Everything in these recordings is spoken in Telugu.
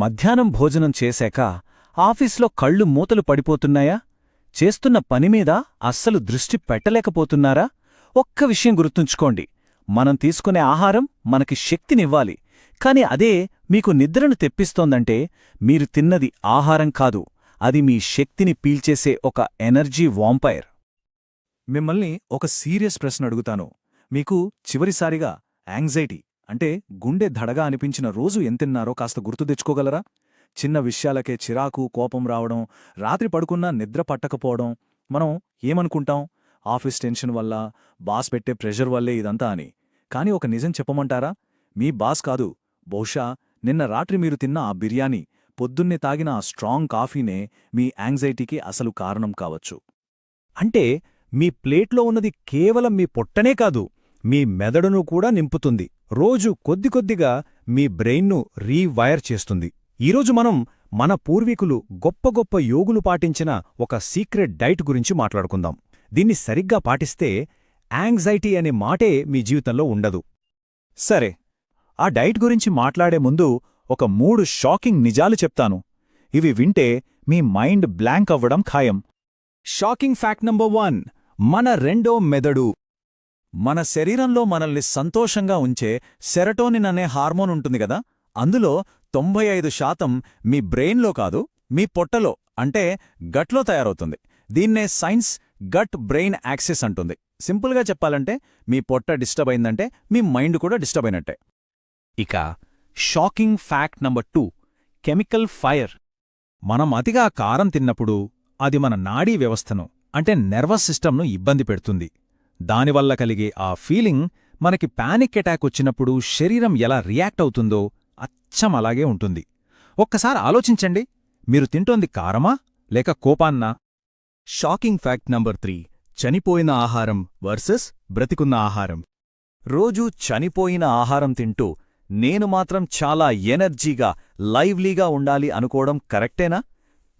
మధ్యాహ్నం భోజనం చేశాక ఆఫీస్లో కళ్ళు మూతలు పడిపోతున్నాయా? చేస్తున్న పనిమీద అస్సలు దృష్టి పెట్టలేకపోతున్నారా? ఒక్క విషయం గుర్తుంచుకోండి. మనం తీసుకునే ఆహారం మనకి శక్తినివ్వాలి. కాని అదే మీకు నిద్రను తెప్పిస్తోందంటే మీరు తిన్నది ఆహారం కాదు. అది మీ శక్తిని పీల్చేసే ఒక ఎనర్జీ వాంపైర్. మిమ్మల్ని ఒక సీరియస్ ప్రశ్న అడుగుతాను. మీకు చివరిసారిగా యాంగ్జైటీ. అంటే గుండె ధడగా అనిపించిన రోజు ఎంతిన్నారో కాస్త గుర్తు తెచ్చుకోగలరా? చిన్న విషయాలకే చిరాకు కోపం రావడం రాత్రి పడుకున్నా నిద్ర పట్టకపోవడం మనం ఏమనుకుంటాం? ఆఫీస్ టెన్షన్ వల్ల బాస్ పెట్టే ప్రెషర్ వల్లే ఇదంతా అని. కాని ఒక నిజం చెప్పమంటారా? మీ బాస్ కాదు. బహుశా నిన్న రాత్రి మీరు తిన్న ఆ బిర్యానీ పొద్దున్నే తాగిన ఆ స్ట్రాంగ్ కాఫీనే మీ యాంగ్జైటీకి అసలు కారణం కావచ్చు. అంటే మీ ప్లేట్లో ఉన్నది కేవలం మీ పొట్టనే కాదు మీ మెదడును కూడా నింపుతుంది. రోజు కొద్ది కొద్దిగా మీ బ్రెయిన్ను రీవైర్ చేస్తుంది. ఈరోజు మనం మన పూర్వీకులు గొప్ప గొప్ప యోగులు పాటించిన ఒక సీక్రెట్ డైట్ గురించి మాట్లాడుకుందాం. దీన్ని సరిగ్గా పాటిస్తే యాంగ్జైటీ అనే మాటే మీ జీవితంలో ఉండదు. సరే ఆ డైట్ గురించి మాట్లాడే ముందు ఒక మూడు షాకింగ్ నిజాలు చెప్తాను. ఇవి వింటే మీ మైండ్ బ్లాంక్ అవ్వడం ఖాయం. షాకింగ్ ఫ్యాక్ట్ నంబర్ వన్ మన రెండో మెదడు. మన శరీరంలో మనల్ని సంతోషంగా ఉంచే సెరటోనిన్ అనే హార్మోన్ ఉంటుంది కదా? అందులో తొంభై ఐదు శాతం మీ బ్రెయిన్లో కాదు మీ పొట్టలో అంటే గట్లో తయారవుతుంది. దీన్నే సైన్స్ గట్ బ్రెయిన్ యాక్సెస్ అంటుంది. సింపుల్గా చెప్పాలంటే మీ పొట్ట డిస్టర్బ్ అయిందంటే మీ మైండ్ కూడా డిస్టర్బ్ అయినట్టే. ఇక shocking fact number two chemical fire. మనం అతిగా కారం తిన్నప్పుడు అది మన నాడీ వ్యవస్థను అంటే నెర్వస్ సిస్టమ్ను ఇబ్బంది పెడుతుంది. దానివల్ల కలిగే ఆ ఫీలింగ్ మనకి పానిక్ అటాక్ వచ్చినప్పుడు శరీరం ఎలా రియాక్ట్ అవుతుందో అచ్చం అలాగే ఉంటుంది. ఒక్కసారి ఆలోచించండి. మీరు తింటోంది కారమా? లేక కోపాన్నా? Shocking fact number three. చనిపోయిన ఆహారం వర్సెస్ బ్రతికున్న ఆహారం. రోజూ చనిపోయిన ఆహారం తింటూ నేను మాత్రం చాలా ఎనర్జీగా లైవ్లీగా ఉండాలి అనుకోవడం కరెక్టేనా?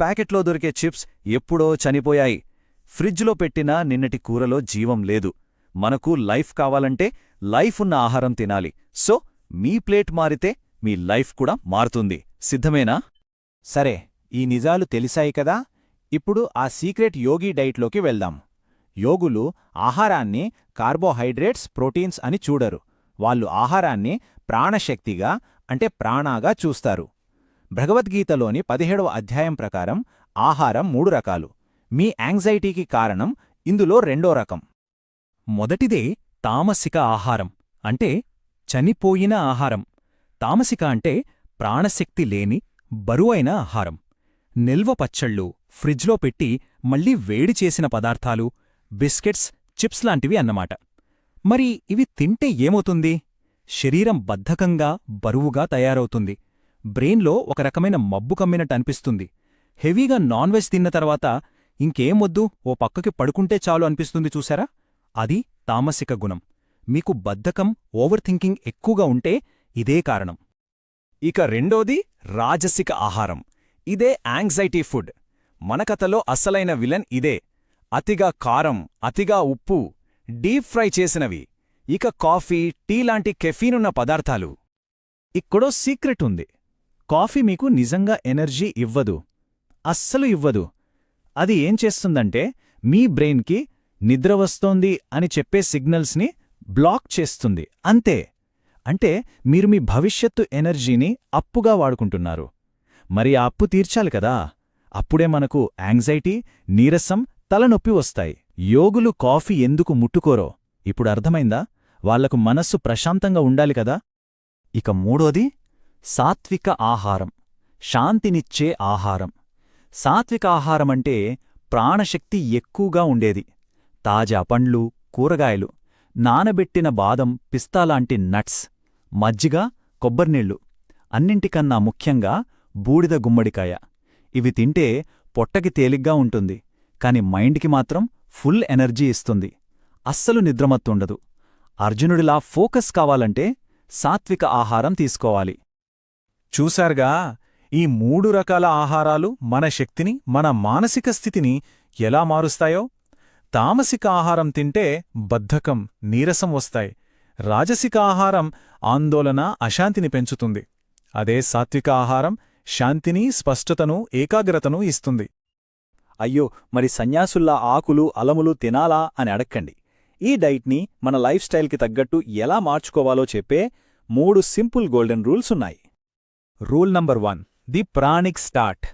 ప్యాకెట్లో దొరికే చిప్స్ ఎప్పుడో చనిపోయాయి. ఫ్రిడ్జ్లో పెట్టినా నిన్నటి కూరలో జీవం లేదు. మనకు లైఫ్ కావాలంటే లైఫ్ ఉన్న ఆహారం తినాలి. సో మీ ప్లేట్ మారితే మీ లైఫ్ కూడా మారుతుంది. సిద్ధమేనా? సరే ఈ నిజాలు తెలిసాయి కదా? ఇప్పుడు ఆ సీక్రెట్ యోగి డైట్లోకి వెళ్దాం. యోగులు ఆహారాన్ని కార్బోహైడ్రేట్స్ ప్రోటీన్స్ అని చూడరు. వాళ్ళు ఆహారాన్ని ప్రాణశక్తిగా అంటే ప్రాణాగా చూస్తారు. భగవద్గీతలోని పదిహేడవ అధ్యాయం ప్రకారం ఆహారం మూడు రకాలు. మీ యాంగ్జైటీకి కారణం ఇందులో రెండో రకం. మొదటిదే తామసిక ఆహారం అంటే చనిపోయిన ఆహారం. తామసిక అంటే ప్రాణశక్తి లేని బరువైన ఆహారం. నిల్వ పచ్చళ్ళు ఫ్రిడ్జ్లో పెట్టి మళ్ళీ వేడి చేసిన పదార్థాలు బిస్కెట్స్ చిప్స్ లాంటివి అన్నమాట. మరి ఇవి తింటే ఏమవుతుంది? శరీరం బద్ధకంగా బరువుగా తయారవుతుంది. బ్రెయిన్లో ఒక రకమైన మబ్బు కమ్మినట్టు అనిపిస్తుంది. హెవీగా నాన్ వెజ్ తిన్న తర్వాత ఇంకేం వద్దు ఓ పక్కకి పడుకుంటే చాలు అనిపిస్తుంది చూసారా అది తామసిక గుణం. మీకు బద్ధకం ఓవర్ థింకింగ్ ఎక్కువగా ఉంటే ఇదే కారణం. ఇక రెండోది రాజసిక ఆహారం. ఇదే యాంగ్జైటీ ఫుడ్. మన కథలో అస్సలైన విలన్ ఇదే. అతిగా కారం అతిగా ఉప్పు డీప్ ఫ్రై చేసినవి. ఇక కాఫీ టీ లాంటి కెఫీనున్న పదార్థాలు. ఇక్కడో సీక్రెట్ ఉంది. కాఫీ మీకు నిజంగా ఎనర్జీ ఇవ్వదు. అస్సలు ఇవ్వదు. అది ఏం చేస్తుందంటే మీ బ్రెయిన్కి నిద్ర వస్తోంది అని చెప్పే సిగ్నల్స్ని బ్లాక్ చేస్తుంది. అంతే. అంటే మీరు మీ భవిష్యత్తు ఎనర్జీని అప్పుగా వాడుకుంటున్నారు. మరి ఆ అప్పు తీర్చాలి కదా. అప్పుడే మనకు యాంగ్జైటీ నీరసం తలనొప్పి వస్తాయి. యోగులు కాఫీ ఎందుకు ముట్టుకోరో. ఇప్పుడు అర్థమైందా? వాళ్ళకు మనస్సు ప్రశాంతంగా ఉండాలి కదా. ఇక మూడోది సాత్విక ఆహారం. శాంతినిచ్చే ఆహారం. సాత్విక ఆహారమంటే ప్రాణశక్తి ఎక్కువగా ఉండేది. తాజా పండ్లు కూరగాయలు నానబెట్టిన బాదం పిస్తాలాంటి నట్స్ మజ్జిగ కొబ్బరినీళ్ళు అన్నింటికన్నా ముఖ్యంగా బూడిద గుమ్మడికాయ. ఇవి తింటే పొట్టకి తేలిగ్గా ఉంటుంది. కాని మైండ్కి మాత్రం ఫుల్ ఎనర్జీ ఇస్తుంది. అస్సలు నిద్రమత్తుండదు. అర్జునుడిలా ఫోకస్ కావాలంటే సాత్విక ఆహారం తీసుకోవాలి. చూశారుగా? ఈ మూడు రకాల ఆహారాలు మన శక్తిని మన మానసిక స్థితిని ఎలా మారుస్తాయో? తామసిక ఆహారం తింటే బద్ధకం నీరసం వస్తాయి. రాజసిక ఆహారం ఆందోళన అశాంతిని పెంచుతుంది. అదే సాత్విక ఆహారం శాంతిని స్పష్టతను ఏకాగ్రతను ఇస్తుంది. అయ్యో మరి సన్యాసుల్లా ఆకులు అలములు తినాలా అని అడక్కండి. ఈ డైట్ని మన లైఫ్ స్టైల్కి తగ్గట్టు ఎలా మార్చుకోవాలో చెప్పే మూడు సింపుల్ గోల్డెన్ రూల్స్ ఉన్నాయి. Rule number one the pranic start.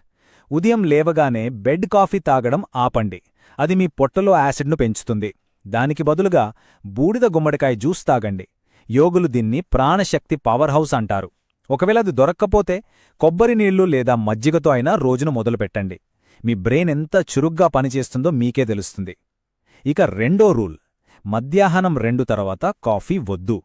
ఉదయం లేవగానే బెడ్ కాఫీ తాగడం ఆపండి. అది మీ పొట్టలో యాసిడ్ను పెంచుతుంది. దానికి బదులుగా బూడిద గుమ్మడికాయ జ్యూస్ తాగండి. యోగులు దీన్ని ప్రాణశక్తి పవర్ హౌస్ అంటారు. ఒకవేళ అది దొరక్కపోతే కొబ్బరి నీళ్ళు లేదా మజ్జిగతో అయినా రోజును మొదలుపెట్టండి. మీ బ్రెయిన్ ఎంత చురుగ్గా పనిచేస్తుందో మీకే తెలుస్తుంది. ఇక రెండో రూల్. మధ్యాహ్నం రెండు తర్వాత కాఫీ వద్దు.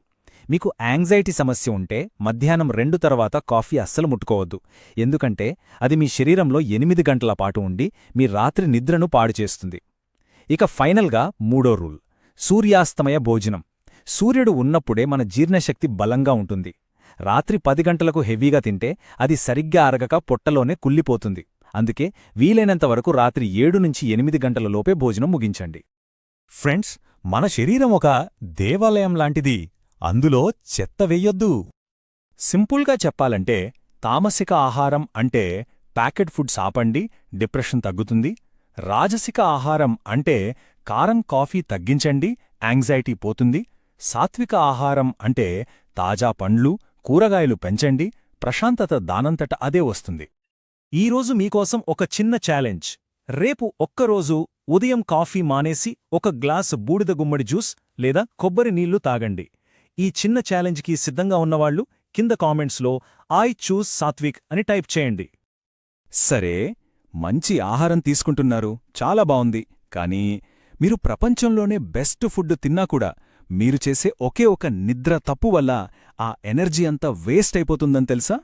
మీకు యాంగ్జైటీ సమస్య ఉంటే మధ్యాహ్నం రెండు తర్వాత కాఫీ అస్సలు ముట్టుకోవద్దు. ఎందుకంటే అది మీ శరీరంలో ఎనిమిది గంటల పాటు ఉండి మీ రాత్రి నిద్రను పాడుచేస్తుంది ఇక ఫైనల్గా మూడో రూల్ సూర్యాస్తమయ భోజనం. సూర్యుడు ఉన్నప్పుడే మన జీర్ణశక్తి బలంగా ఉంటుంది. రాత్రి పది గంటలకు హెవీగా తింటే అది సరిగ్గా అరగక పొట్టలోనే కుళ్ళిపోతుంది. అందుకే వీలైనంత వరకు రాత్రి ఏడు నుంచి ఎనిమిది గంటల లోపే భోజనం ముగించండి. ఫ్రెండ్స్ మన శరీరం ఒక దేవాలయం లాంటిది. అందులో చెత్త వెయ్యొద్దు. సింపుల్గా చెప్పాలంటే తామసిక ఆహారం అంటే ప్యాకెట్ ఫుడ్స్ ఆపండి డిప్రెషన్ తగ్గుతుంది. రాజసిక ఆహారం అంటే కారం కాఫీ తగ్గించండి యాంగ్జైటీ పోతుంది. సాత్విక ఆహారం అంటే తాజా పండ్లు కూరగాయలు పెంచండి ప్రశాంతత దానంతట అదే వస్తుంది. ఈరోజు మీకోసం ఒక చిన్న ఛాలెంజ్. రేపు ఒక్కరోజు ఉదయం కాఫీ మానేసి ఒక గ్లాసు బూడిద గుమ్మడి జ్యూస్ లేదా కొబ్బరి నీళ్ళు తాగండి. ఈ చిన్న ఛాలెంజ్కి సిద్ధంగా ఉన్నవాళ్ళు కింద కామెంట్స్లో ఐ చూస్ సాత్విక్ అని టైప్ చేయండి. సరే మంచి ఆహారం తీసుకుంటున్నారు చాలా బావుంది. కానీ మీరు ప్రపంచంలోనే బెస్ట్ ఫుడ్ తిన్నా కూడా మీరు చేసే ఒకే ఒక నిద్ర తప్పు వల్ల ఆ ఎనర్జీ అంతా వేస్ట్ అయిపోతుందని తెలుసా?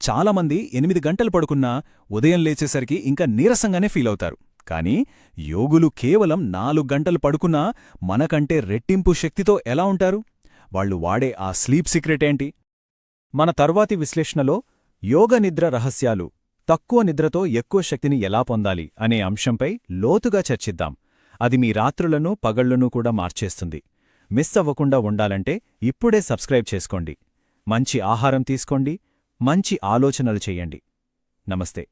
చాలామంది ఎనిమిది గంటలు పడుకున్నా ఉదయం లేచేసరికి ఇంకా నీరసంగానే ఫీలవుతారు కానీ యోగులు కేవలం నాలుగు గంటలు పడుకున్నా మనకంటే రెట్టింపు శక్తితో ఎలా ఉంటారు? వాళ్ళు వాడే ఆ స్లీప్ సీక్రెట్ ఏంటి? మన తర్వాతి విశ్లేషణలో యోగ నిద్ర రహస్యాలు తక్కువ నిద్రతో ఎక్కువ శక్తిని ఎలా పొందాలి అనే అంశంపై లోతుగా చర్చిద్దాం. అది మీ రాత్రులను పగళ్ళను కూడా మార్చేస్తుంది. మిస్ అవ్వకుండా ఉండాలంటే ఇప్పుడే సబ్స్క్రైబ్ చేసుకోండి. మంచి ఆహారం తీసుకోండి. మంచి ఆలోచనలు చెయ్యండి నమస్తే.